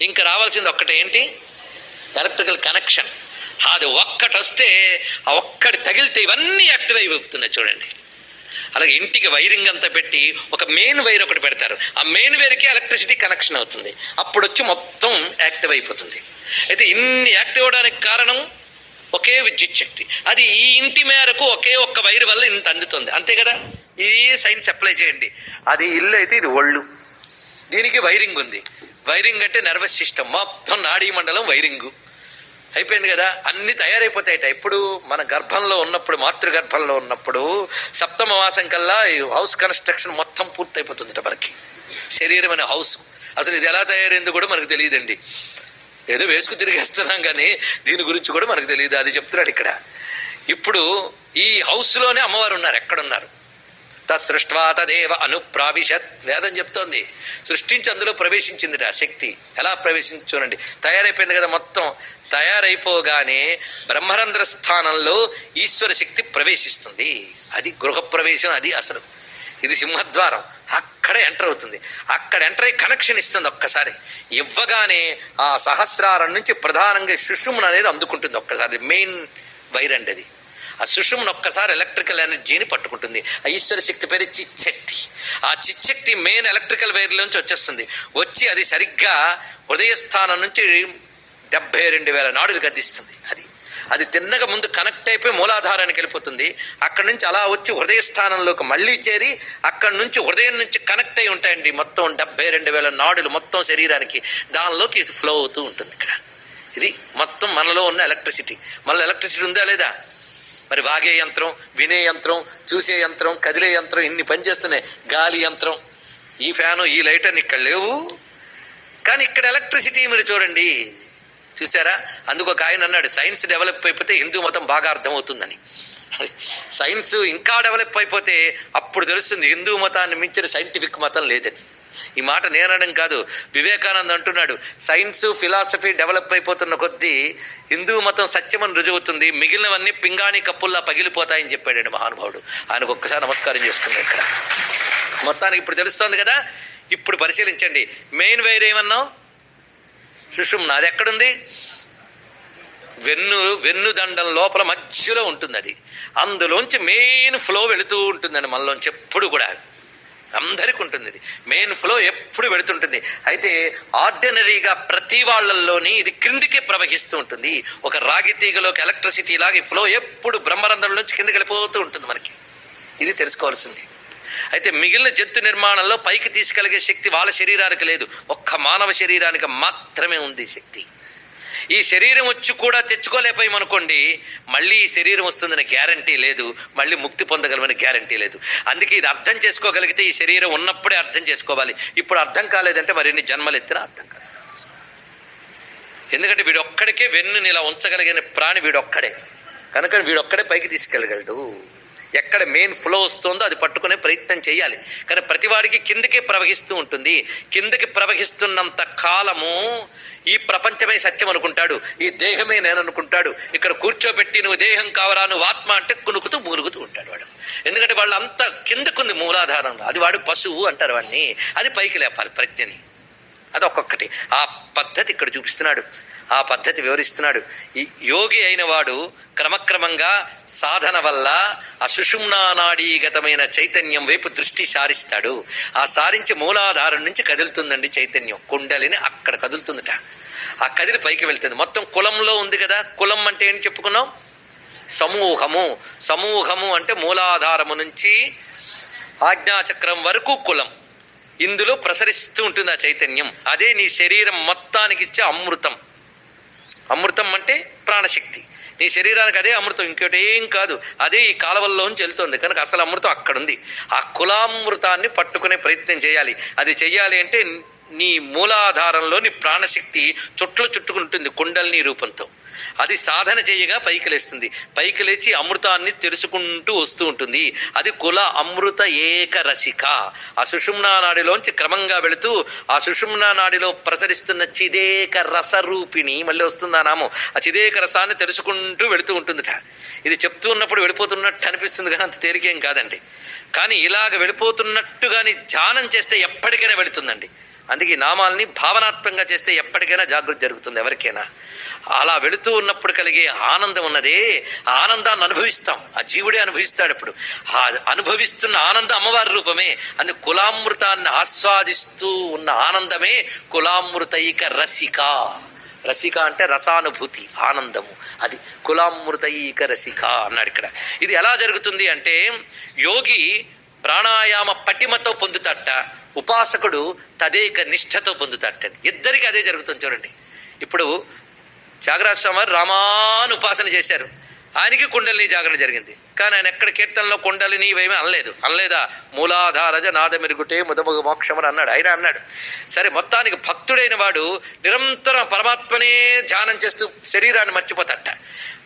ఇంకా రావాల్సింది ఒక్కటి ఏంటి? ఎలక్ట్రికల్ కనెక్షన్ అది ఒక్కటి వస్తే ఆ ఒక్కటి తగిలితే ఇవన్నీ యాక్టివ్ అయిపోతున్నాయి చూడండి. అలాగే ఇంటికి వైరింగ్ అంతా పెట్టి ఒక మెయిన్ వైర్ ఒకటి పెడతారు. ఆ మెయిన్ వైర్కి ఎలక్ట్రిసిటీ కనెక్షన్ అవుతుంది. అప్పుడు వచ్చి మొత్తం యాక్టివ్ అయిపోతుంది. అయితే ఇన్ని యాక్టివ్ అవడానికి కారణం? ఒకే విద్యుత్ శక్తి. అది ఈ ఇంటి మేరకు ఒకే ఒక్క వైర్ వల్ల ఇంత అందుతుంది. అంతే కదా? ఇది సైన్స్ అప్లై చేయండి. అది ఇల్లు అయితే ఇది ఒళ్ళు. దీనికి వైరింగ్ ఉంది. వైరింగ్ అంటే నర్వస్ సిస్టమ్ మొత్తం నాడీ మండలం వైరింగ్. అయిపోయింది కదా? అన్ని తయారైపోతాయట. ఇప్పుడు మన గర్భంలో ఉన్నప్పుడు మాతృ గర్భంలో ఉన్నప్పుడు సప్తమ మాసం కల్లా ఈ హౌస్ కన్స్ట్రక్షన్ మొత్తం పూర్తయిపోతుందట మనకి. శరీరం అనే హౌస్ అసలు ఇది ఎలా తయారైందో కూడా మనకు తెలియదండి. ఏదో వేసుకు తిరిగేస్తున్నాం కానీ దీని గురించి కూడా మనకు తెలియదు. అది చెప్తున్నాడు ఇక్కడ. ఇప్పుడు ఈ హౌస్లోనే అమ్మవారు ఉన్నారు. ఎక్కడున్నారు? తత్సృష్వా తదేవ అనుప్రావిశత్ వేదం చెప్తోంది. సృష్టించి అందులో ప్రవేశించింది ఆ శక్తి. ఎలా ప్రవేశించి చూడండి. తయారైపోయింది కదా మొత్తం. తయారైపోగానే బ్రహ్మరంధ్ర స్థానంలో ఈశ్వర శక్తి ప్రవేశిస్తుంది. అది గృహప్రవేశం అది అసలు. ఇది సింహద్వారం. అక్కడ ఎంటర్ అవుతుంది. అక్కడ ఎంటర్ అయ్యి కనెక్షన్ ఇస్తుంది ఒక్కసారి. ఇవ్వగానే ఆ సహస్రారం నుంచి ప్రధానంగా సుషుమ్న అనేది అందుకుంటుంది ఒక్కసారి. మెయిన్ వైర్ అండి అది. ఆ సుషుమ్న ఒక్కసారి ఎలక్ట్రికల్ ఎనర్జీని పట్టుకుంటుంది. ఆ ఈశ్వర శక్తి పేరు చిచ్చక్తి ఆ చిచ్చక్తి మెయిన్ ఎలక్ట్రికల్ వైర్లోంచి వచ్చేస్తుంది. వచ్చి అది సరిగ్గా హృదయస్థానం నుంచి డెబ్బై రెండు వేల నాడులు గద్దిస్తుంది అది. అది తిన్నగా ముందు కనెక్ట్ అయిపోయి మూలాధారానికి వెళ్ళిపోతుంది. అక్కడి నుంచి అలా వచ్చి హృదయ స్థానంలోకి మళ్ళీ చేరి అక్కడి నుంచి హృదయం నుంచి కనెక్ట్ అయి ఉంటాయండి మొత్తం డెబ్బై రెండు వేల నాడులు మొత్తం శరీరానికి. దానిలోకి ఇది ఫ్లో అవుతూ ఉంటుంది ఇక్కడ. ఇది మొత్తం మనలో ఉన్న ఎలక్ట్రిసిటీ మనలో ఎలక్ట్రిసిటీ ఉందా లేదా? మరి వాగే యంత్రం వినే యంత్రం చూసే యంత్రం కదిలే యంత్రం ఇన్ని పనిచేస్తున్నాయి. గాలి యంత్రం. ఈ ఫ్యాను ఈ లైట్ అని ఇక్కడ లేవు. కానీ ఇక్కడ ఎలక్ట్రిసిటీ మీరు చూడండి. చూసారా? అందుకు ఒక ఆయన అన్నాడు సైన్స్ డెవలప్ అయిపోతే హిందూ మతం బాగా అర్థమవుతుందని. సైన్స్ ఇంకా డెవలప్ అయిపోతే అప్పుడు తెలుస్తుంది హిందూ మతాన్ని మించిన సైంటిఫిక్ మతం లేదని. ఈ మాట నేనడం కాదు. వివేకానంద్ అంటున్నాడు సైన్స్ ఫిలాసఫీ డెవలప్ అయిపోతున్న కొద్దీ హిందూ మతం సత్యమని రుజువుతుంది. మిగిలినవన్నీ పింగాణి కప్పుల్లా పగిలిపోతాయని చెప్పాడండి మహానుభావుడు. ఆయనకు ఒక్కసారి నమస్కారం చేసుకున్నాడు ఇక్కడ. మొత్తానికి ఇప్పుడు తెలుస్తోంది కదా. ఇప్పుడు పరిశీలించండి. మెయిన్ వైర్ ఏమన్నావు? సుషుమ్న అది ఎక్కడుంది? వెన్ను వెన్ను దండం లోపల మధ్యలో ఉంటుంది అది అందులోంచి మెయిన్ ఫ్లో వెళుతూ ఉంటుందండి మనలోంచి ఎప్పుడు కూడా. అందరికి ఉంటుంది ఇది మెయిన్ ఫ్లో ఎప్పుడు పెడుతుంటుంది. అయితే ఆర్డినరీగా ప్రతి వాళ్ళల్లోని ఇది క్రిందికి ప్రవహిస్తూ ఉంటుంది. ఒక రాగి తీగలోకి ఎలక్ట్రిసిటీ లాగా ఫ్లో ఎప్పుడు బ్రహ్మరంధ్రం నుంచి కిందకి వెళ్ళిపోతూ ఉంటుంది మనకి. ఇది తెలుసుకోవాల్సింది. అయితే మిగిలిన జంతు నిర్మాణంలో పైకి తీసుకెళ్ళగే శక్తి వాళ్ళ శరీరానికి లేదు. ఒక్క మానవ శరీరానికి మాత్రమే ఉంది శక్తి. ఈ శరీరం వచ్చి కూడా తెచ్చుకోలేకపోయామనుకోండి మళ్ళీ ఈ శరీరం వస్తుందని గ్యారంటీ లేదు మళ్ళీ ముక్తి పొందగలమని గ్యారంటీ లేదు. అందుకే ఇది అర్థం చేసుకోగలిగితే ఈ శరీరం ఉన్నప్పుడే అర్థం చేసుకోవాలి. ఇప్పుడు అర్థం కాలేదంటే మరిన్ని జన్మలు ఎత్తినా అర్థం కాలేదు ఎందుకంటే వీడొక్కడికే వెన్నుని ఇలా ఉంచగలిగిన ప్రాణి వీడొక్కడే. కనుక వీడొక్కడే పైకి తీసుకెళ్ళగలడు. ఎక్కడ మెయిన్ ఫ్లో వస్తుందో అది పట్టుకునే ప్రయత్నం చేయాలి. కానీ ప్రతివాడికి కిందకే ప్రవహిస్తూ ఉంటుంది. కిందకి ప్రవహిస్తున్నంత కాలము ఈ ప్రపంచమే సత్యం అనుకుంటాడు. ఈ దేహమే నేను అనుకుంటాడు. ఇక్కడ కూర్చోబెట్టి నువ్వు దేహం కావరా నువ్వు ఆత్మ అంటే కునుకుతూ మూలుగుతూ ఉంటాడు వాడు. ఎందుకంటే వాళ్ళు కిందకుంది మూలాధారంలో. అది వాడు పశువు అంటారు వాడిని. అది పైకి లేపాలి ప్రజ్ఞని. అది ఒక్కొక్కటి ఆ పద్ధతి ఇక్కడ చూపిస్తున్నాడు. ఆ పద్ధతి వివరిస్తున్నాడు. యోగి అయిన వాడు క్రమక్రమంగా సాధన వల్ల ఆ సుషుమ్నానాడీగతమైన చైతన్యం వైపు దృష్టి సారిస్తాడు. ఆ సారించి మూలాధారం నుంచి కదులుతుందండి చైతన్యం. కుండలిని అక్కడ కదులుతుందట. ఆ కదిలి పైకి వెళ్తుంది. మొత్తం కులంలో ఉంది కదా. కులం అంటే ఏం చెప్పుకున్నాం? సమూహము. సమూహము అంటే మూలాధారము నుంచి ఆజ్ఞాచక్రం వరకు కులం. ఇందులో ప్రసరిస్తూ ఉంటుంది ఆ చైతన్యం. అదే నీ శరీరం మొత్తానికి ఇచ్చే అమృతం. అమృతం అంటే ప్రాణశక్తి. నీ శరీరానికి అదే అమృతం ఇంకోటి ఏం కాదు. అదే ఈ కాలవల్లోంచి వెళ్తుంది. కనుక అసలు అమృతం అక్కడ ఉంది ఆ కులామృతాన్ని పట్టుకునే ప్రయత్నం చేయాలి. అది చెయ్యాలి అంటే నీ మూలాధారంలో నీ ప్రాణశక్తి చుట్లు చుట్టుకుంటుంది కుండల్ని రూపంతో. అది సాధన చేయగా పైకి లేస్తుంది పైకి లేచి అమృతాన్ని తెలుసుకుంటూ వస్తూ ఉంటుంది. అది కుల అమృత ఏక రసిక. ఆ సుషుమ్నా నాడిలోంచి క్రమంగా వెళుతూ ఆ సుషుమ్నా నాడిలో ప్రసరిస్తున్న చిదేక రసరూపిణి మళ్ళీ వస్తుంది ఆ నామం. ఆ చిదేక రసాన్ని తెలుసుకుంటూ వెళుతూ ఉంటుందిట. ఇది చెప్తూ ఉన్నప్పుడు వెళ్ళిపోతున్నట్టు అనిపిస్తుంది కానీ అంత తేలికేం కాదండి. కానీ ఇలాగ వెళ్ళిపోతున్నట్టుగాని ధ్యానం చేస్తే ఎప్పటికైనా వెళుతుందండి. అందుకే ఈ నామాల్ని భావనాత్మకంగా చేస్తే ఎప్పటికైనా జాగృతి జరుగుతుంది ఎవరికైనా. అలా వెళుతూ ఉన్నప్పుడు కలిగే ఆనందం ఉన్నదే ఆ ఆనందాన్ని అనుభవిస్తాం. ఆ జీవుడే అనుభవిస్తాడు ఇప్పుడు. ఆ అనుభవిస్తున్న ఆనందం అమ్మవారి రూపమే. అందు కులామృతాన్ని ఆస్వాదిస్తూ ఉన్న ఆనందమే కులామృతైక రసిక. రసిక అంటే రసానుభూతి ఆనందము. అది కులామృతైక రసిక అన్నాడు ఇక్కడ. ఇది ఎలా జరుగుతుంది అంటే యోగి ప్రాణాయామ పటిమతో పొందుతట ఉపాసకుడు తదేక నిష్ఠతో పొందుతట ఇద్దరికి అదే జరుగుతుంది చూడండి. ఇప్పుడు త్యాగరాజ స్వామి వారు రామాను ఉపాసన చేశారు. ఆయనకి కుండలిని జాగరణ జరిగింది. కానీ ఆయన ఎక్కడ కీర్తనలో కుండలిని ఇవేమీ అనలేదు. అనలేదా? మూలాధారజ నాద మెరుగుటే ముదమగు మోక్షమని అన్నాడు. ఆయన అన్నాడు సరే మొత్తానికి భక్తుడైన వాడు నిరంతరం పరమాత్మనే ధ్యానం చేస్తూ శరీరాన్ని మర్చిపోతట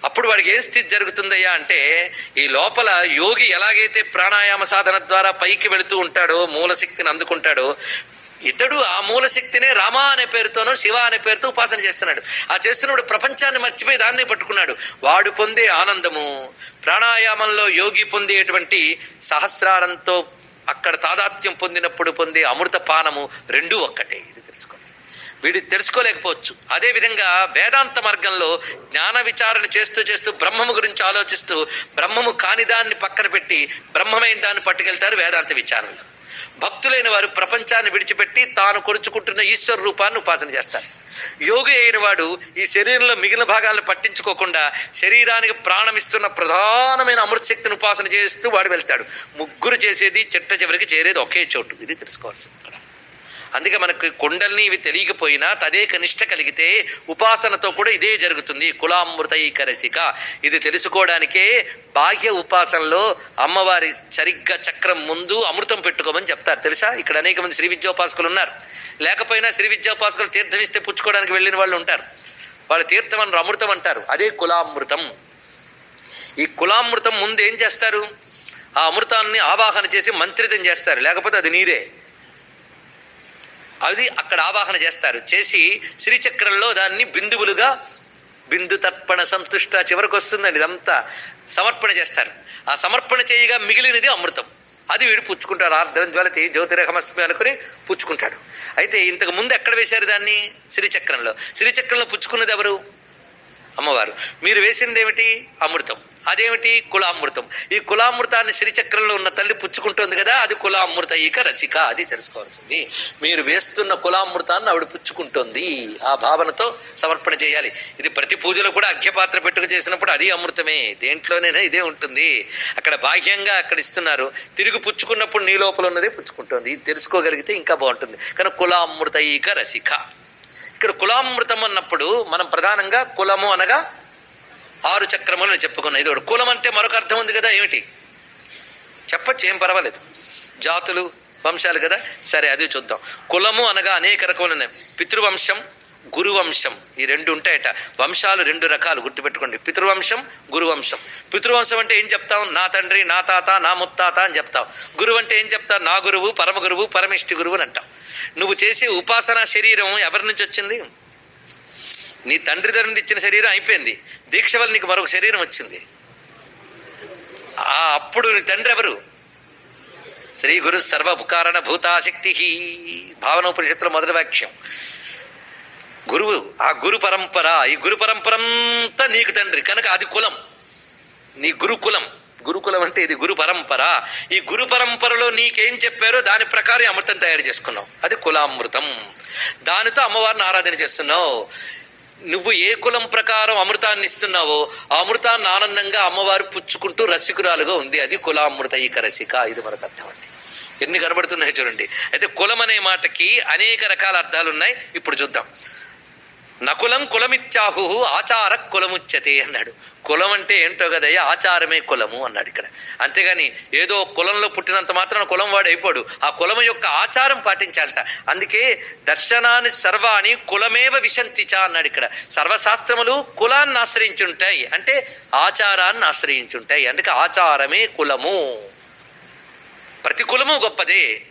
అప్పుడు వాడికి ఏం స్థితి జరుగుతుందయ్యా అంటే ఈ లోపల యోగి ఎలాగైతే ప్రాణాయామ సాధన ద్వారా పైకి వెళుతూ ఉంటాడో మూలశక్తిని అందుకుంటాడో ఇతడు ఆ మూల శక్తినే రామ అనే పేరుతోనో శివ అనే పేరుతో ఉపాసన చేస్తున్నాడు. ఆ చేస్తున్నప్పుడు ప్రపంచాన్ని మర్చిపోయి దాన్నే పట్టుకున్నాడు. వాడు పొందే ఆనందము ప్రాణాయామంలో యోగి పొందేటువంటి సహస్రారంతో అక్కడ తాదాత్మ్యం పొందినప్పుడు పొందే అమృత పానము రెండూ ఒక్కటే. ఇది తెలుసుకోండి. వీడి తెలుసుకోలేకపోవచ్చు. అదేవిధంగా వేదాంత మార్గంలో జ్ఞాన విచారణ చేస్తూ చేస్తూ బ్రహ్మము గురించి ఆలోచిస్తూ బ్రహ్మము కాని దాన్ని పక్కన పెట్టి బ్రహ్మమైన దాన్ని పట్టుకెళ్తారు వేదాంత విచారణలో. భక్తులైన వారు ప్రపంచాన్ని విడిచిపెట్టి తాను కొరుచుకుంటున్న ఈశ్వర రూపాన్ని ఉపాసన చేస్తారు. యోగి అయిన వాడు ఈ శరీరంలో మిగిలిన భాగాలను పట్టించుకోకుండా శరీరానికి ప్రాణమిస్తున్న ప్రధానమైన అమృతశక్తిని ఉపాసన చేస్తూ వాడు వెళ్తాడు. ముగ్గురు చేసేది చిట్ట చివరికి చేరేది ఒకే చోటు. ఇది తెలుసుకోవాల్సింది ఇక్కడ. అందుకే మనకు కొండల్ని ఇవి తెలియకపోయినా తదేక నిష్ట కలిగితే ఉపాసనతో కూడా ఇదే జరుగుతుంది. కులామృతైకరసిక. ఇది తెలుసుకోవడానికే బాహ్య ఉపాసనలో అమ్మవారి సరిగ్గా చక్రం ముందు అమృతం పెట్టుకోమని చెప్తారు. తెలుసా? ఇక్కడ అనేక మంది శ్రీ విద్యోపాసకులు ఉన్నారు. లేకపోయినా శ్రీ విద్యోపాసకులు తీర్థం ఇస్తే పుచ్చుకోవడానికి వెళ్ళిన వాళ్ళు ఉంటారు. వాళ్ళు తీర్థం అని అమృతం అంటారు. అదే కులామృతం. ఈ కులామృతం ముందు ఏం చేస్తారు? ఆ అమృతాన్ని ఆవాహన చేసి మంత్రితం చేస్తారు. లేకపోతే అది నీరే అది అక్కడ ఆవాహన చేస్తారు. చేసి శ్రీచక్రంలో దాన్ని బిందువులుగా బిందు తర్పణ సంతుష్ట చివరికి వస్తుందండి ఇదంతా. సమర్పణ చేస్తారు. ఆ సమర్పణ చేయగా మిగిలినది అమృతం. అది వీడు పుచ్చుకుంటాడు. ఆర్ద్రం జ్వలతి జ్యోతిరేఖమస్మి అనుకుని పుచ్చుకుంటాడు. అయితే ఇంతకు ముందు ఎక్కడ వేశారు దాన్ని? శ్రీచక్రంలో. శ్రీచక్రంలో పుచ్చుకున్నది ఎవరు? అమ్మవారు. మీరు వేసింది ఏమిటి అమృతం. అదేమిటి? కులామృతం. ఈ కులామృతాన్ని శ్రీచక్రంలో ఉన్న తల్లి పుచ్చుకుంటుంది కదా అది కులామృత ఇక రసిక అది తెలుసుకోవాల్సింది. మీరు వేస్తున్న కులామృతాన్ని ఆవిడ పుచ్చుకుంటుంది. ఆ భావనతో సమర్పణ చేయాలి. ఇది ప్రతి పూజలో కూడా అర్ఘ్యపాత్ర పెట్టుకు చేసినప్పుడు అది అమృతమే. దేంట్లోనైనా ఇదే ఉంటుంది. అక్కడ బాహ్యంగా అక్కడ ఇస్తున్నారు. తిరిగి పుచ్చుకున్నప్పుడు నీ లోపల ఉన్నదే పుచ్చుకుంటుంది. ఇది తెలుసుకోగలిగితే ఇంకా బాగుంటుంది. కానీ కులామృత ఇక రసిక. ఇక్కడ కులామృతం అన్నప్పుడు మనం ప్రధానంగా కులము అనగా ఆరు చక్రములు అని చెప్పుకున్నాం ఇది ఒకటి కులం అంటే మరొక అర్థం ఉంది కదా ఏమిటి? చెప్పచ్చు ఏం పర్వాలేదు. జాతులు వంశాలు కదా? సరే అది చూద్దాం. కులము అనగా అనేక రకములు ఉన్నాయి. పితృవంశం గురువంశం ఈ రెండు ఉంటాయట. వంశాలు రెండు రకాలు గుర్తుపెట్టుకోండి. పితృవంశం గురువంశం. పితృవంశం అంటే ఏం చెప్తాం? నా తండ్రి నా తాత నా ముత్తాత అని చెప్తాం. గురువు అంటే ఏం చెప్తావు నా గురువు పరమ గురువు పరమిష్టి గురువు అని అంటాం. నువ్వు చేసే ఉపాసన శరీరం ఎవరి నుంచి వచ్చింది? నీ తండ్రి తండ్రి ఇచ్చిన శరీరం అయిపోయింది. దీక్ష వల్ల నీకు మరొక శరీరం వచ్చింది. ఆ అప్పుడు నీ తండ్రి ఎవరు? శ్రీ గురు సర్వపుకారణ భూతాశక్తి భావనోపనిషత్తులో మొదటి వాక్యం. గురువు ఆ గురు పరంపర ఈ గురు పరంపర అంతా నీకు తండ్రి. కనుక అది కులం. నీ గురుకులం గురుకులం అంటే ఇది గురు పరంపర. ఈ గురు పరంపరలో నీకేం చెప్పారో దాని ప్రకారం అమృతం తయారు చేసుకున్నావు. అది కులామృతం. దానితో అమ్మవారిని ఆరాధన చేస్తున్నావు. నువ్వు ఏ కులం ప్రకారం అమృతాన్ని ఇస్తున్నావో ఆ అమృతాన్ని ఆనందంగా అమ్మవారు పుచ్చుకుంటూ రసికురాలుగా ఉంది. అది కులామృత ఈక రసిక. ఇది మనకు అర్థం అండి ఎన్ని కనబడుతున్నాయి చూడండి. అయితే కులం అనే మాటకి అనేక రకాల అర్థాలు ఉన్నాయి. ఇప్పుడు చూద్దాం. నకులం కులమిత్యాహు ఆచార కులముచ్యతే అన్నాడు. కులం అంటే ఏంటో కదయ్యా? ఆచారమే కులము అన్నాడు ఇక్కడ. అంతేగాని ఏదో కులంలో పుట్టినంత మాత్రం కులం వాడు అయిపోడు ఆ కులం యొక్క ఆచారం పాటించాలట. అందుకే దర్శనాన్ని సర్వాణి కులమేవ విశంతిచ అన్నాడు ఇక్కడ. సర్వశాస్త్రములు కులాన్ని ఆశ్రయించుంటాయి. అంటే ఆచారాన్ని ఆశ్రయించుంటాయి. అందుకే ఆచారమే కులము. ప్రతి కులము గొప్పదే.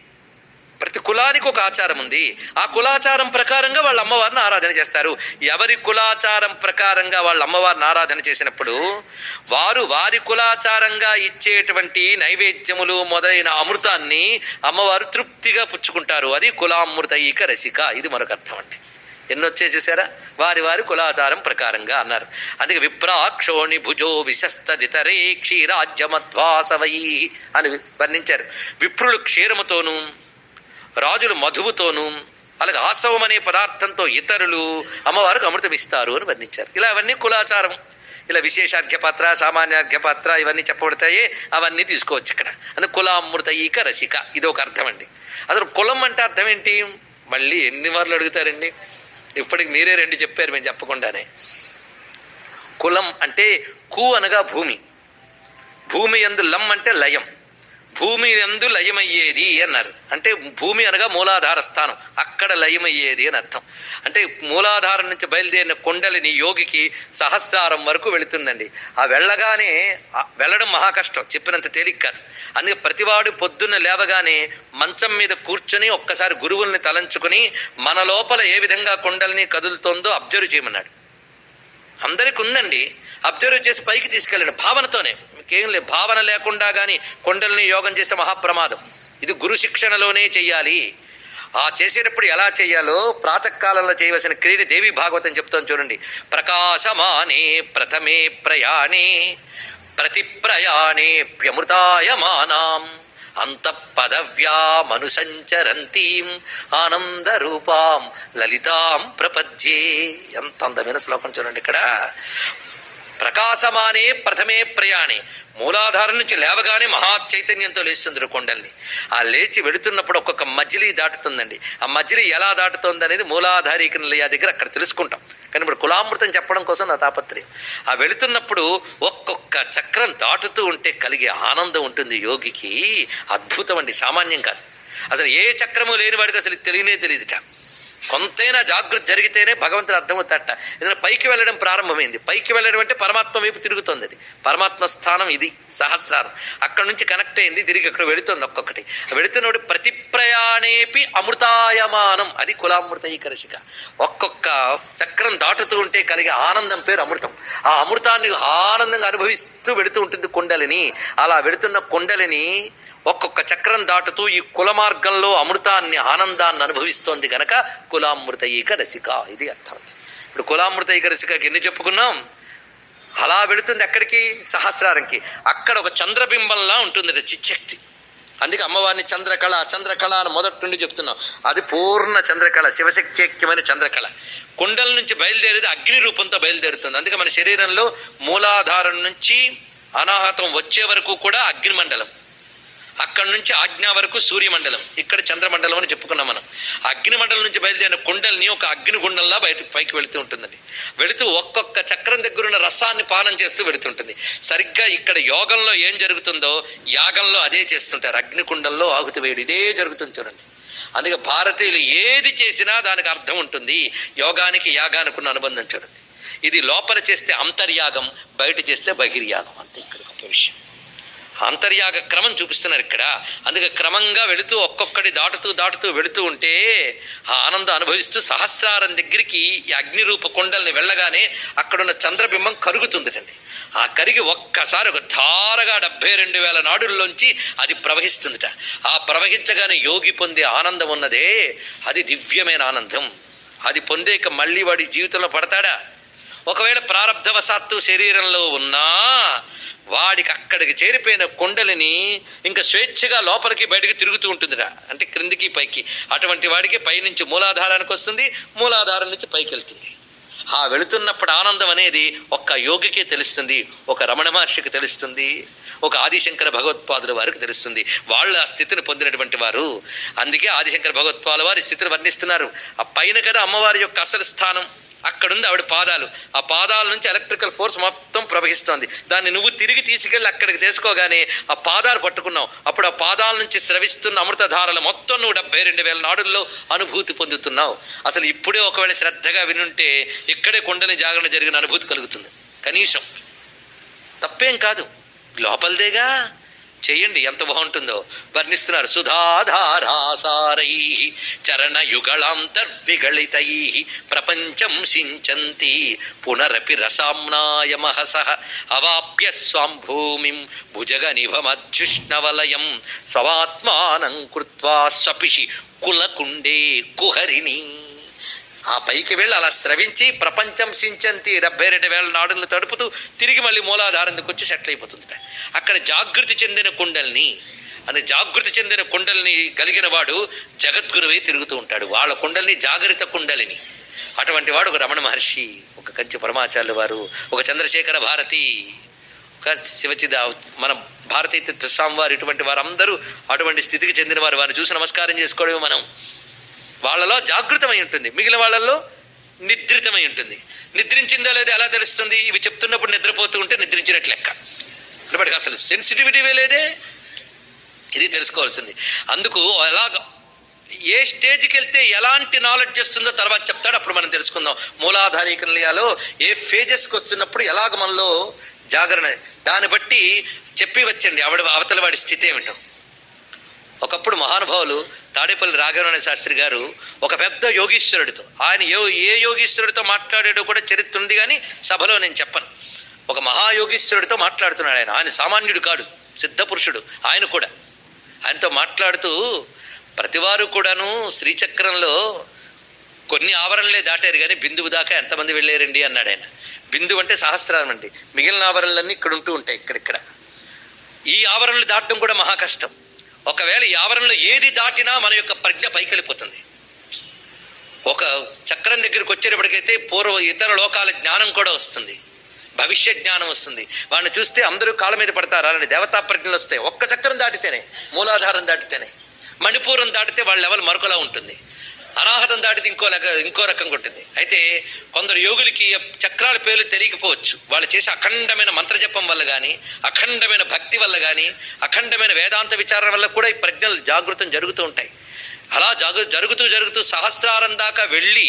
ప్రతి కులానికి ఒక ఆచారం ఉంది. ఆ కులాచారం ప్రకారంగా వాళ్ళ అమ్మవారిని ఆరాధన చేస్తారు. ఎవరి కులాచారం ప్రకారంగా వాళ్ళ అమ్మవారిని ఆరాధన చేసినప్పుడు వారు వారి కులాచారంగా ఇచ్చేటువంటి నైవేద్యములు మొదలైన అమృతాన్ని అమ్మవారు తృప్తిగా పుచ్చుకుంటారు. అది కులామృత ఈక రసిక. ఇది మరొక అర్థం అండి. ఎన్నొచ్చేసేసారా వారి వారి కులాచారం ప్రకారంగా అన్నారు. అందుకే విప్రాక్షోణి భుజో విశస్తదితరే క్షీరాజ్యమధ్వాసవై అని వర్ణించారు. విప్రులు క్షీరముతోనూ రాజులు మధువుతోనూ అలాగే ఆసవం అనే పదార్థంతో ఇతరులు అమ్మవారికి అమృతం ఇస్తారు అని వర్ణించారు. ఇలా అవన్నీ కులాచారం. ఇలా విశేషార్ఘ్య పాత్ర సామాన్యార్ఘ్య పాత్ర ఇవన్నీ చెప్పబడతాయి అవన్నీ తీసుకోవచ్చు ఇక్కడ. అంటే కులామృత ఈక రసిక. ఇది ఒక అర్థం అండి అసలు కులం అంటే అర్థం ఏంటి? మళ్ళీ ఎన్ని మార్లు అడుగుతారండి? ఇప్పటికి మీరే రెండు చెప్పారు మేము చెప్పకుండానే. కులం అంటే కు అనగా భూమి. భూమి ఎందు లం అంటే లయం. భూమి ఎందు లయమయ్యేది అన్నారు. అంటే భూమి అనగా మూలాధార స్థానం. అక్కడ లయమయ్యేది అని అర్థం. అంటే మూలాధారం నుంచి బయలుదేరిన కొండలిని యోగికి సహస్రారం వరకు వెళుతుందండి. ఆ వెళ్ళగానే వెళ్ళడం మహా కష్టం. చెప్పినంత తేలిక కాదు. అందుకే ప్రతివాడు పొద్దున్న లేవగానే మంచం మీద కూర్చొని ఒక్కసారి గురువుల్ని తలంచుకొని మన లోపల ఏ విధంగా కొండలిని కదులుతోందో అబ్జర్వ్ చేయమన్నాడు. అందరికి ఉందండి అబ్జర్వ్ చేసి పైకి తీసుకెళ్ళండి. భావనతోనే. ఇంకేం లే భావన లేకుండా కానీ కొండల్ని యోగం చేస్తే మహాప్రమాదం. ఇది గురు శిక్షణలోనే చెయ్యాలి. ఆ చేసేటప్పుడు ఎలా చేయాలో ప్రాతకాలంలో చేయవలసిన క్రియని దేవి భాగవతం చెప్తాను చూడండి. ప్రకాశమానే ప్రథమే ప్రయాణే ప్రతి ప్రయాణి ప్రముదాయమానాం అంత పదవ్యామనుసంచరంతీం ఆనంద రూపాం లలితాం ప్రపద్యే. ఎంత అందమైన శ్లోకం చూడండి ఇక్కడ. ప్రకాశమానే ప్రథమే ప్రయాణే. మూలాధారం నుంచి లేవగానే మహా చైతన్యంతో లేస్తుంది కొండల్ని. ఆ లేచి వెళుతున్నప్పుడు ఒక్కొక్క మజిలీ దాటుతుందండి. ఆ మజిలీ ఎలా దాటుతుంది అనేది మూలాధారీకరణ నిలయ దగ్గర అక్కడ తెలుసుకుంటాం. కానీ ఇప్పుడు కులామృతం చెప్పడం కోసం నా తాపత్రయం. ఆ వెళుతున్నప్పుడు ఒక్కొక్క చక్రం దాటుతూ ఉంటే కలిగే ఆనందం ఉంటుంది యోగికి. అద్భుతం అండి సామాన్యం కాదు. అసలు ఏ చక్రము లేని వాడికి అసలు తెలియనే తెలియదుట. కొంతైనా జాగృతి జరిగితేనే భగవంతుడు అర్థమవుతాట ఏదైనా పైకి వెళ్ళడం ప్రారంభమైంది. పైకి వెళ్ళడం అంటే పరమాత్మ వైపు తిరుగుతుంది అది. పరమాత్మ స్థానం ఇది సహస్రారం. అక్కడ నుంచి కనెక్ట్ అయింది తిరిగి అక్కడ వెళుతుంది ఒక్కొక్కటి. వెళుతున్నప్పుడు ప్రతి ప్రయాణేపి అమృతాయమానం. అది కులామృత ఈకరసిక ఒక్కొక్క చక్రం దాటుతూ ఉంటే కలిగే ఆనందం పేరు అమృతం. ఆ అమృతాన్ని ఆనందంగా అనుభవిస్తూ వెళుతూ ఉంటుంది కుండలిని. అలా వెళుతున్న కుండలిని ఒక్కొక్క చక్రం దాటుతూ ఈ కుల మార్గంలో అమృతాన్ని ఆనందాన్ని అనుభవిస్తోంది గనక కులామృత ఈక రసిక. ఇది అర్థం. ఇప్పుడు కులామృత ఈక రసికకి ఎన్ని చెప్పుకున్నాం? అలా వెళుతుంది ఎక్కడికి? సహస్రారంకి. అక్కడ ఒక చంద్రబింబంలా ఉంటుంది చిచ్చక్తి. అందుకే అమ్మవారిని చంద్రకళ చంద్రకళ అని మొదటి నుండి చెప్తున్నాం. అది పూర్ణ చంద్రకళ శివశక్త్యమైన చంద్రకళ. కుండల నుంచి బయలుదేరేది అగ్ని రూపంతో బయలుదేరుతుంది. అందుకే మన శరీరంలో మూలాధారం నుంచి అనాహతం వచ్చే వరకు కూడా అగ్నిమండలం. అక్కడి నుంచి ఆజ్ఞా వరకు సూర్యమండలం. ఇక్కడ చంద్రమండలం అని చెప్పుకున్నాం మనం. అగ్నిమండలం నుంచి బయలుదేరిన కుండల్ని ఒక అగ్నిగుండంలా బయట పైకి వెళుతూ ఉంటుందండి. వెళుతూ ఒక్కొక్క చక్రం దగ్గర ఉన్న రసాన్ని పానం చేస్తూ వెళుతుంటుంది. సరిగ్గా ఇక్కడ యోగంలో ఏం జరుగుతుందో యాగంలో అదే చేస్తుంటారు. అగ్నికుండంలో ఆహుతి వేయడం. ఇదే జరుగుతుంది చూడండి. అందుకే భారతీయులు ఏది చేసినా దానికి అర్థం ఉంటుంది. యోగానికి యాగానికి ఉన్న అనుబంధం చూడండి. ఇది లోపల చేస్తే అంతర్యాగం బయట చేస్తే బహిర్యాగం. అంతే ఇక్కడ గొప్ప విషయం. అంతర్యాగ క్రమం చూపిస్తున్నారు ఇక్కడ. అందుకే క్రమంగా వెళుతూ ఒక్కొక్కటి దాటుతూ దాటుతూ వెళుతూ ఉంటే ఆ ఆనందం అనుభవిస్తూ సహస్రారం దగ్గరికి ఈ అగ్నిరూప కొండల్ని వెళ్ళగానే అక్కడున్న చంద్రబింబం కరుగుతుందిటండి. ఆ కరిగి ఒక్కసారి ఒక ధారగా డెబ్బై రెండు వేల నాడుల్లోంచి అది ప్రవహిస్తుందిట. ఆ ప్రవహించగానే యోగి పొందే ఆనందం ఉన్నదే. అది దివ్యమైన ఆనందం. అది పొందేక మళ్ళీ వాడి జీవితంలో పడతాడా? ఒకవేళ ప్రారంధవశాత్తు శరీరంలో ఉన్నా వాడికి అక్కడికి చేరిపోయిన కుండలిని ఇంకా స్వేచ్ఛగా లోపలికి బయటికి తిరుగుతూ ఉంటుందిరా. అంటే క్రిందికి పైకి. అటువంటి వాడికి పైనుంచి మూలాధారానికి వస్తుంది మూలాధారం నుంచి పైకి వెళ్తుంది. ఆ వెళుతున్నప్పుడు ఆనందం అనేది ఒక్క యోగికే తెలుస్తుంది ఒక రమణ మహర్షికి తెలుస్తుంది ఒక ఆదిశంకర భగవత్పాదుల వారికి తెలుస్తుంది. వాళ్ళు ఆ స్థితిని పొందినటువంటి వారు. అందుకే ఆదిశంకర భగవత్పాదుల వారి స్థితిని వర్ణిస్తున్నారు. ఆ పైన కదా అమ్మవారి యొక్క అసలు స్థానం. అక్కడుంది ఆవిడ పాదాలు. ఆ పాదాల నుంచి ఎలక్ట్రికల్ ఫోర్స్ మొత్తం ప్రవహిస్తోంది. దాన్ని నువ్వు తిరిగి తీసుకెళ్ళి అక్కడికి తీసుకోగానే ఆ పాదాలు పట్టుకున్నావు. అప్పుడు ఆ పాదాల నుంచి స్రవిస్తున్న అమృతధారలు మొత్తం నువ్వు డెబ్బై రెండు వేల నాడుల్లో అనుభూతి పొందుతున్నావు. అసలు ఇప్పుడే ఒకవేళ శ్రద్ధగా వినుంటే ఇక్కడే కొండని జాగరణ జరిగిన అనుభూతి కలుగుతుంది. కనీసం. తప్పేం కాదు. లోపలదేగా. చేయండి ఎంత బాగుంటుందో. వర్ణిస్తున్నారు సుధాధారాసారై చరణయుగళాంతర్విగళితై ప్రపంచం సించంతి పునరపి రసామ్నాయ మహస అవాప్య స్వాం భూమిం భుజగ నిభమధ్యుష్ణవలయం స్వాత్మానం కృత్వా స్వపిషి కులకుండే కుహరిణీ. ఆ పైకి వెళ్ళి అలా స్రవించి ప్రపంచం సించంతి డెబ్బై రెండు వేల నాడులను తడుపుతూ తిరిగి మళ్ళీ మూలాధారం దగ్గరికి వచ్చి సెటిల్ అయిపోతుంది అక్కడ జాగృతి చెందిన కుండల్ని అంటే జాగృతి చెందిన కుండల్ని కలిగిన వాడు జగద్గురువై తిరుగుతూ ఉంటాడు. వాళ్ళ కుండల్ని జాగ్రత్త కుండలిని. అటువంటి వాడు ఒక రమణ మహర్షి ఒక కంచి పరమాచార్యుల వారు ఒక చంద్రశేఖర భారతి ఒక శివచిద మన భారతీయ స్వామి వారు ఇటువంటి వారందరూ అటువంటి స్థితికి చెందిన వారు. వారిని చూసి నమస్కారం చేసుకోవడమే మనం. వాళ్ళలో జాగృతమై ఉంటుంది. మిగిలిన వాళ్ళల్లో నిద్రితమై ఉంటుంది. నిద్రించిందో లేదో ఎలా తెలుస్తుంది? ఇవి చెప్తున్నప్పుడు నిద్రపోతూ ఉంటే నిద్రించినట్లు లెక్క. అంటే వాడికి అసలు సెన్సిటివిటీవే లేదే. ఇది తెలుసుకోవాల్సింది. అందుకు ఎలాగ ఏ స్టేజ్కి వెళ్తే ఎలాంటి నాలెడ్జ్ వస్తుందో తర్వాత చెప్తాడు. అప్పుడు మనం తెలుసుకుందాం. మూలాధారికల్యాలో ఏ ఫేజెస్కి వచ్చినప్పుడు ఎలాగ మనలో జాగరణ. దాన్ని బట్టి చెప్పి వచ్చండి. ఆవిడ అవతల వాడి స్థితి ఏమిటో. ఒకప్పుడు మహానుభావులు తాడేపల్లి రాఘవరాణ శాస్త్రి గారు ఒక పెద్ద యోగీశ్వరుడితో ఆయన ఏ ఏ యోగీశ్వరుడితో మాట్లాడాడో కూడా చరిత్ర ఉంది కానీ సభలో నేను చెప్పను. ఒక మహాయోగీశ్వరుడితో మాట్లాడుతున్నాడు ఆయన. ఆయన సామాన్యుడు కాడు సిద్ధపురుషుడు ఆయన కూడా. ఆయనతో మాట్లాడుతూ ప్రతివారు కూడాను శ్రీచక్రంలో కొన్ని ఆవరణలే దాటారు కానీ బిందువు దాకా ఎంతమంది వెళ్ళారండి అన్నాడు ఆయన. బిందువు అంటే సహస్రారం అండి. మిగిలిన ఆవరణలన్నీ ఇక్కడ ఉంటూ ఉంటాయి ఇక్కడిక్కడ. ఈ ఆవరణలు దాటడం కూడా మహా కష్టం. ఒకవేళ ఈ ఆవరణలో ఏది దాటినా మన యొక్క ప్రజ్ఞ పైకి వెళ్ళిపోతుంది ఒక చక్రం దగ్గరికి వచ్చేటప్పటికైతే పూర్వ ఇతర లోకాల జ్ఞానం కూడా వస్తుంది. భవిష్య జ్ఞానం వస్తుంది. వాడిని చూస్తే అందరూ కాళ్ళ మీద పడతారు. అలాంటి దేవతా ప్రజ్ఞలు వస్తాయి. ఒక్క చక్రం దాటితేనే మూలాధారం దాటితేనే మణిపూరం దాటితే వాళ్ళ లెవెల్ మరొకలా ఉంటుంది. అనాహతం దాటిది ఇంకో లెక్క ఇంకో రకంగా ఉంటుంది అయితే కొందరు యోగులకి చక్రాల పేర్లు తెలియకపోవచ్చు. వాళ్ళు చేసే అఖండమైన మంత్రజపం వల్ల కానీ అఖండమైన భక్తి వల్ల కానీ అఖండమైన వేదాంత విచారణ వల్ల కూడా ఈ ప్రజ్ఞలు జాగృతం జరుగుతూ ఉంటాయి. అలా జాగు జరుగుతూ జరుగుతూ సహస్రారం దాకా వెళ్ళి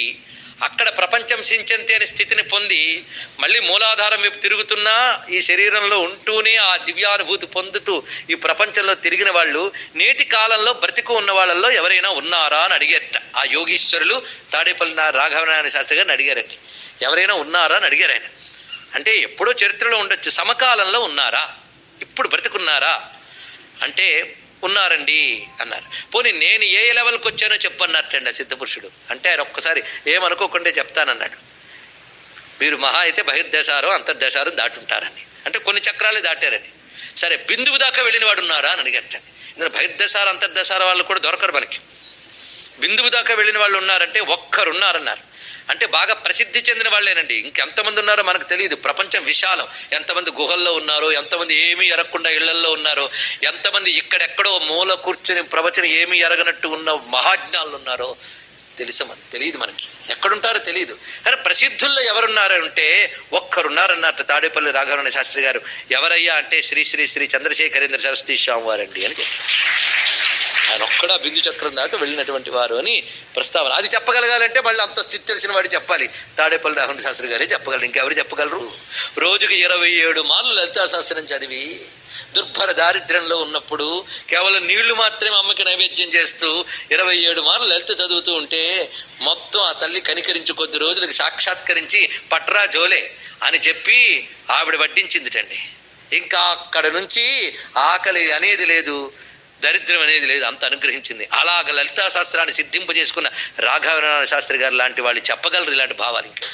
అక్కడ ప్రపంచం సించంతి అనే స్థితిని పొంది మళ్ళీ మూలాధారం వైపు తిరుగుతున్నా ఈ శరీరంలో ఉంటూనే ఆ దివ్యానుభూతి పొందుతూ ఈ ప్రపంచంలో తిరిగిన వాళ్ళు నేటి కాలంలో బ్రతికు ఉన్న వాళ్ళల్లో ఎవరైనా ఉన్నారా అని అడిగారట. ఆ యోగీశ్వరులు తాడేపల్లి రాఘవనారాయణ శాస్త్రి గారిని అడిగారట ఎవరైనా ఉన్నారా అని అడిగారు ఆయన. అంటే ఎప్పుడో చరిత్రలో ఉండొచ్చు. సమకాలంలో ఉన్నారా? ఇప్పుడు బ్రతికున్నారా? అంటే ఉన్నారండి అన్నారు. పోనీ నేను ఏ లెవెల్కి వచ్చానో చెప్పన్నట్టండి ఆ సిద్ధపురుషుడు. అంటే ఆయన ఒక్కసారి ఏమనుకోకుండా చెప్తానన్నాడు. మీరు మహా అయితే బహిర్దేశారు అంతర్దేశారో దాటుంటారని. అంటే కొన్ని చక్రాలు దాటారని. సరే బిందువు దాకా వెళ్ళిన వాడు ఉన్నారా అని అడిగట్టండి ఇందులో బహిర్దేశాలు అంతర్దేశాల వాళ్ళు కూడా దొరకరు మనకి. బిందువు దాకా వెళ్ళిన వాళ్ళు ఉన్నారంటే ఒక్కరు ఉన్నారన్నారు అంటే బాగా ప్రసిద్ధి చెందిన వాళ్ళేనండి. ఇంకెంతమంది ఉన్నారో మనకు తెలియదు ప్రపంచం విశాలం. ఎంతమంది గుహల్లో ఉన్నారో ఎంతమంది ఏమీ ఎరగకుండా ఇళ్ళల్లో ఉన్నారో ఎంతమంది ఇక్కడెక్కడో మూల కూర్చొని ప్రవచనం ఏమీ ఎరగనట్టు ఉన్న మహాజ్ఞానులు ఉన్నారో తెలుసు మనకి తెలియదు మనకి. ఎక్కడుంటారో తెలియదు కానీ ప్రసిద్ధుల్లో ఎవరున్నారు అంటే ఒక్కరున్నారన్నట్టు తాడేపల్లి రాఘవరణ శాస్త్రి గారు. ఎవరయ్యా అంటే శ్రీ శ్రీ శ్రీ చంద్రశేఖరేంద్ర సరస్వతి స్వామి వారండి అని చెప్పారు. ఆయన ఒక్కడా బిందు చక్రం దాకా వెళ్ళినటువంటి వారు అని ప్రస్తావన. అది చెప్పగలగాలంటే మళ్ళీ అంత స్థితి తెలిసిన వాడు చెప్పాలి. తాడేపల్లి రాఘవ శాస్త్రి గారే చెప్పగలరు. ఇంకెవరు చెప్పగలరు? రోజుకి ఇరవై ఏడు మార్లు లలితా శాస్త్రం చదివి దుర్భర దారిద్ర్యంలో ఉన్నప్పుడు కేవలం నీళ్ళు మాత్రమే అమ్మకి నైవేద్యం చేస్తూ ఇరవై ఏడు మార్లు లలిత చదువుతూ ఉంటే మొత్తం ఆ తల్లి కనికరించి కొద్ది రోజులకి సాక్షాత్కరించి పట్రా జోలే అని చెప్పి ఆవిడ వడ్డించిందిటండి. ఇంకా అక్కడ నుంచి ఆకలి అనేది లేదు. దరిద్రం అనేది లేదు అంత అనుగ్రహించింది. అలాగ లలితా శాస్త్రాన్ని సిద్ధింపజేసుకున్న రాఘవనారాయణ శాస్త్రి గారు లాంటి వాళ్ళు చెప్పగలరు ఇలాంటి భావాలు ఇంకా.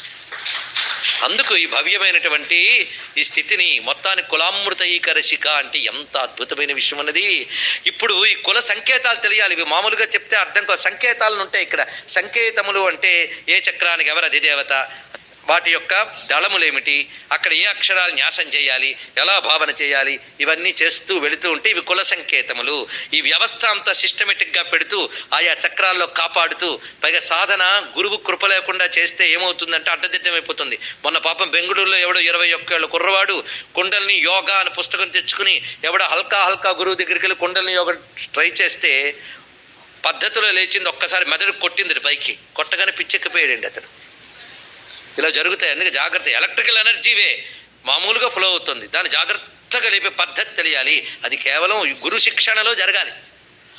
అందుకు ఈ భవ్యమైనటువంటి ఈ స్థితిని మొత్తానికి కులామృతీకరశిక అంటే ఎంత అద్భుతమైన విషయం అన్నది. ఇప్పుడు ఈ కుల సంకేతాలు తెలియాలి. ఇవి మామూలుగా చెప్తే అర్థం కాదు సంకేతాలను ఉంటాయి ఇక్కడ. సంకేతములు అంటే ఏ చక్రానికి ఎవరు అధిదేవత? వాటి యొక్క దళములేమిటి? అక్కడ ఏ అక్షరాలు న్యాసం చేయాలి? ఎలా భావన చేయాలి? ఇవన్నీ చేస్తూ వెళుతూ ఉంటే ఇవి కుల సంకేతములు. ఈ వ్యవస్థ అంతా సిస్టమేటిక్గా పెడుతూ ఆయా చక్రాల్లో కాపాడుతూ పైగా సాధన గురువు కృప లేకుండా చేస్తే ఏమవుతుందంటే అడ్డదిడ్డమైపోతుంది. మొన్న పాపం బెంగళూరులో ఎవడో ఇరవై ఒక్కేళ్ళ కుర్రవాడు కుండల్ని యోగా అని పుస్తకం తెచ్చుకుని ఎవడో హల్కా హల్కా గురువు దగ్గరికి వెళ్ళి కుండల్ని యోగా ట్రై చేస్తే పద్ధతిలో లేచింది ఒక్కసారి మెదడు కొట్టింది పైకి. కొట్టగానే పిచ్చెక్కిపోయాడండి అతను. ఇలా జరుగుతాయి. అందుకే జాగ్రత్త. ఎలక్ట్రికల్ ఎనర్జీవే మామూలుగా ఫ్లో అవుతుంది. దాన్ని జాగ్రత్తగా లేపే పద్ధతి తెలియాలి. అది కేవలం గురు శిక్షణలో జరగాలి.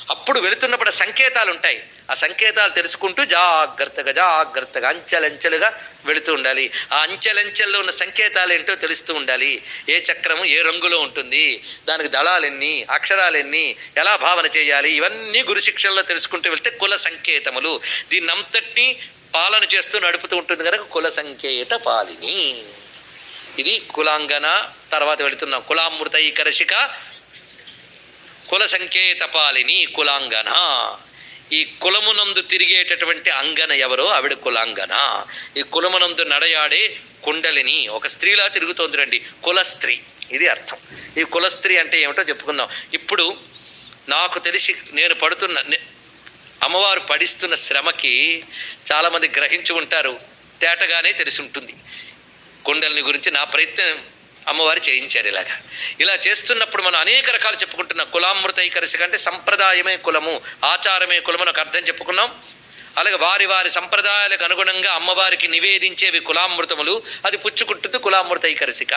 అప్పుడు వెళుతున్నప్పుడు సంకేతాలు ఉంటాయి. ఆ సంకేతాలు తెలుసుకుంటూ జాగ్రత్తగా జాగ్రత్తగా అంచెలంచెలుగా వెళుతూ ఉండాలి. ఆ అంచెలంచెల్లో ఉన్న సంకేతాలు ఏంటో తెలుస్తూ ఉండాలి. ఏ చక్రము ఏ రంగులో ఉంటుంది? దానికి దళాలెన్ని అక్షరాలెన్ని ఎలా భావన చేయాలి? ఇవన్నీ గురు శిక్షణలో తెలుసుకుంటూ వెళ్తే కుల సంకేతములు. దీన్నంతటినీ పాలన చేస్తూ నడుపుతూ ఉంటుంది కనుక కుల సంకేత పాలిని. ఇది కులాంగన తర్వాత వెళుతున్నాం. కులామృత ఈ కరశిక కుల సంకేత పాలిని కులాంగన. ఈ కులమునందు తిరిగేటటువంటి అంగన ఎవరో? ఆవిడ కులాంగన. ఈ కులమునందు నడయాడే కుండలిని. ఒక స్త్రీలా తిరుగుతోంది రండి. కుల స్త్రీ. ఇది అర్థం. ఈ కుల స్త్రీ అంటే ఏమిటో చెప్పుకుందాం. ఇప్పుడు నాకు తెలిసి నేను పడుతున్న అమ్మవారు పడిస్తున్న శ్రమకి చాలామంది గ్రహించి ఉంటారు. తేటగానే తెలిసి ఉంటుంది కుండలిని గురించి నా ప్రయత్నం అమ్మవారు చేయించారు ఇలాగా. ఇలా చేస్తున్నప్పుడు మనం అనేక రకాలు చెప్పుకుంటున్నాం. కులామృత ఐకరసి కంటే సంప్రదాయమే కులము ఆచారమే కులము అని ఒక అర్థం చెప్పుకున్నాం. అలాగే వారి వారి సంప్రదాయాలకు అనుగుణంగా అమ్మవారికి నివేదించేవి కులామృతములు. అది పుచ్చుకుంటుంది కులామృత ఈకరిసిక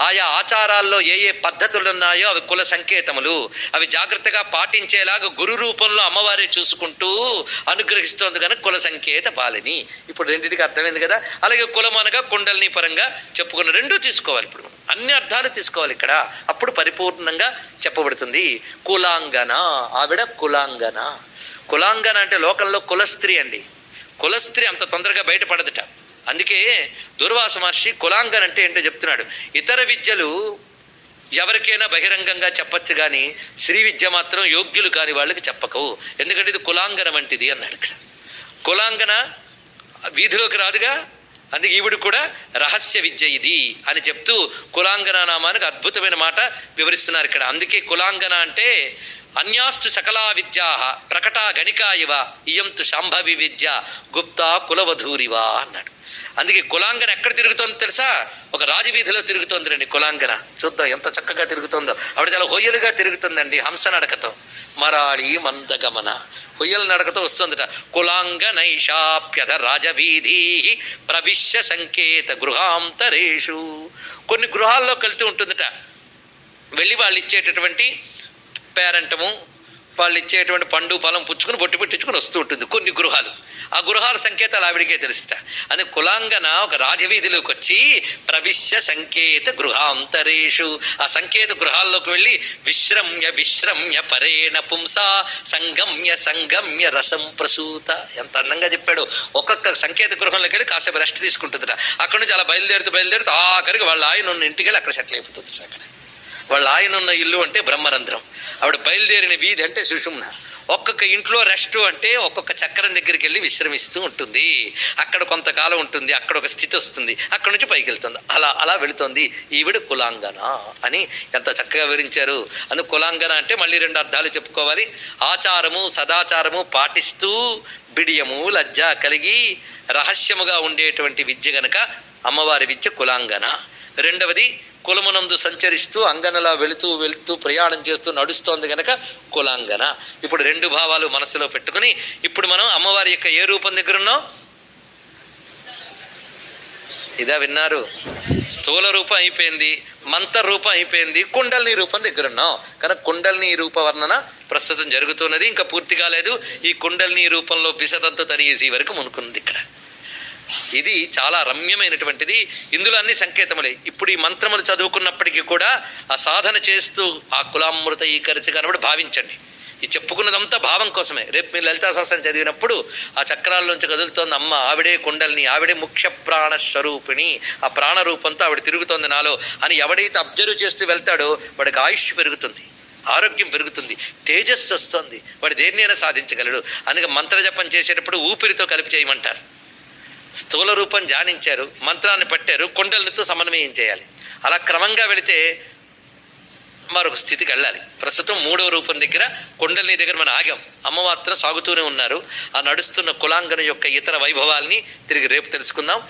ఆయా ఆచారాల్లో ఏ ఏ పద్ధతులు ఉన్నాయో అవి కుల సంకేతములు. అవి జాగ్రత్తగా పాటించేలాగా గురు రూపంలో అమ్మవారే చూసుకుంటూ అనుగ్రహిస్తోంది కనుక కుల సంకేత బాలిని ఇప్పుడు రెండింటికి అర్థమైంది కదా? అలాగే కులం అనగా కుండలిని పరంగా చెప్పుకున్న రెండూ తీసుకోవాలి ఇప్పుడు అన్ని అర్థాలు తీసుకోవాలి ఇక్కడ. అప్పుడు పరిపూర్ణంగా చెప్పబడుతుంది. కులాంగన? ఆవిడ కులాంగన? కులాంగన అంటే లోకంలో కులస్త్రీ అండి. కులస్త్రీ అంత తొందరగా బయటపడదట. అందుకే దుర్వాస మహర్షి కులాంగన అంటే ఏంటో చెప్తున్నాడు. ఇతర విద్యలు ఎవరికైనా బహిరంగంగా చెప్పచ్చు కానీ శ్రీ విద్య మాత్రం యోగ్యులు కాని వాళ్ళకి చెప్పకు. ఎందుకంటే ఇది కులాంగన వంటిది అన్నాడు ఇక్కడ. కులాంగన వీధిలోకి రాదుగా అందుకే ఈవిడు కూడా రహస్య విద్య ఇది అని చెప్తూ కులాంగన నామానికి అద్భుతమైన మాట వివరిస్తున్నారు ఇక్కడ. అందుకే కులాంగన అంటే అన్యాస్తు సకలా విద్యా ప్రకటా గణికా ఇవ ఇయంతు శాంభవి విద్య గుప్తా కులవధూరివా అన్నాడు. అందుకే కులాంగన ఎక్కడ తిరుగుతోంది తెలుసా? ఒక రాజవీధిలో తిరుగుతోంది రండి కులాంగన. చూద్దాం ఎంత చక్కగా తిరుగుతుందో. ఆవిడ చాలా హొయ్యలుగా తిరుగుతుందండి హంస నడకతో. మరాళి మందగమన. హొయ్యల నడకతో వస్తుందట. కులాంగనైషాప్యత రాజవీధి ప్రవిశ్య సంకేత గృహాంతరేషు. కొన్ని గృహాల్లోకి వెళ్తూ ఉంటుందట. వెళ్ళి వాళ్ళు ఇచ్చేటటువంటి పేరంటము వాళ్ళు ఇచ్చేటువంటి పండు ఫలం పుచ్చుకుని బొట్టు పెట్టించుకుని వస్తూ ఉంటుంది కొన్ని గృహాలు. ఆ గృహాల సంకేతాలు ఆవిడికే తెలుసుట అని కులాంగన ఒక రాజవీధిలోకి వచ్చి ప్రవిశ్య సంకేత గృహాంతరేషు. ఆ సంకేత గృహాల్లోకి వెళ్ళి విశ్రమ్య విశ్రమ్య పరేణ పుంస సంగమ్య సంగమ్య రసం ప్రసూత. ఎంత అందంగా చెప్పాడు. ఒక్కొక్క సంకేత గృహంలోకి వెళ్ళి కాసేపు రెస్ట్ తీసుకుంటుందిట అక్కడ నుంచి అలా బయలుదేరుతూ బయలుదేరుతూ ఆఖరికి వాళ్ళ ఆయన ఉన్న ఇంటికి వెళ్ళి అక్కడ సెటిల్ అయిపోతుంది అక్కడ. వాళ్ళ ఆయన ఉన్న ఇల్లు అంటే బ్రహ్మరంధ్రం. ఆవిడ బయలుదేరిన వీధి అంటే సుషుమ్న. ఒక్కొక్క ఇంట్లో రెస్ట్ అంటే ఒక్కొక్క చక్రం దగ్గరికి వెళ్ళి విశ్రమిస్తూ ఉంటుంది. అక్కడ కొంతకాలం ఉంటుంది అక్కడ ఒక స్థితి వస్తుంది అక్కడ నుంచి పైకి వెళ్తుంది. అలా అలా వెళుతుంది ఈవిడ కులాంగన అని ఎంత చక్కగా వివరించారు. అందుకు కులాంగన అంటే మళ్ళీ రెండు అర్థాలు చెప్పుకోవాలి. ఆచారము సదాచారము పాటిస్తూ బిడియము లజ్జ కలిగి రహస్యముగా ఉండేటువంటి విద్య గనక అమ్మవారి విద్య కులాంగన. రెండవది కులమునందు సంచరిస్తూ అంగనలా వెళుతూ వెళుతూ ప్రయాణం చేస్తూ నడుస్తోంది కనుక కులాంగన. ఇప్పుడు రెండు భావాలు మనసులో పెట్టుకుని ఇప్పుడు మనం అమ్మవారి యొక్క ఏ రూపం దగ్గర ఉన్నాం ఇదా విన్నారు. స్థూల రూపం అయిపోయింది మంత రూపం అయిపోయింది కుండలిని రూపం దగ్గర ఉన్నాం కనుక కుండలిని రూప వర్ణన ప్రస్తుతం జరుగుతున్నది ఇంకా పూర్తి కాలేదు ఈ కుండలిని రూపంలో బిసదంతో తరిగేసి వరకు మునుకుంది ఇక్కడ. ఇది చాలా రమ్యమైనటువంటిది. ఇందులో అన్ని సంకేతములే. ఇప్పుడు ఈ మంత్రములు చదువుకున్నప్పటికీ కూడా ఆ సాధన చేస్తూ ఆ కులామృత ఈ కరిచి కనబడి భావించండి. ఈ చెప్పుకున్నదంతా భావం కోసమే. రేపు మీరు లలితా శాస్త్రం చదివినప్పుడు ఆ చక్రాల్లోంచి కదులుతోంది అమ్మ ఆవిడే కుండల్ని ఆవిడే ముఖ్య ప్రాణ స్వరూపిణి ఆ ప్రాణ రూపంతో ఆవిడ తిరుగుతోంది నాలో అని ఎవడైతే అబ్జర్వ్ చేస్తూ వెళ్తాడో వాడికి ఆయుష్ పెరుగుతుంది ఆరోగ్యం పెరుగుతుంది తేజస్సు వస్తుంది వాడు దేన్నైనా సాధించగలడు. అందుకే మంత్రజపం చేసేటప్పుడు ఊపిరితో కలిపి చేయమంటారు. స్థూల రూపం ధ్యానించారు మంత్రాన్ని పట్టారు కుండలతో సమన్వయం చేయాలి. అలా క్రమంగా వెళితే మరొక స్థితికి వెళ్ళాలి. ప్రస్తుతం మూడవ రూపం దగ్గర కుండలిని దగ్గర మనం ఆగాం. అమ్మ మాత్రం సాగుతూనే ఉన్నారు. ఆ నడుస్తున్న కులాంగన యొక్క ఇతర వైభవాల్ని తిరిగి రేపు తెలుసుకుందాం.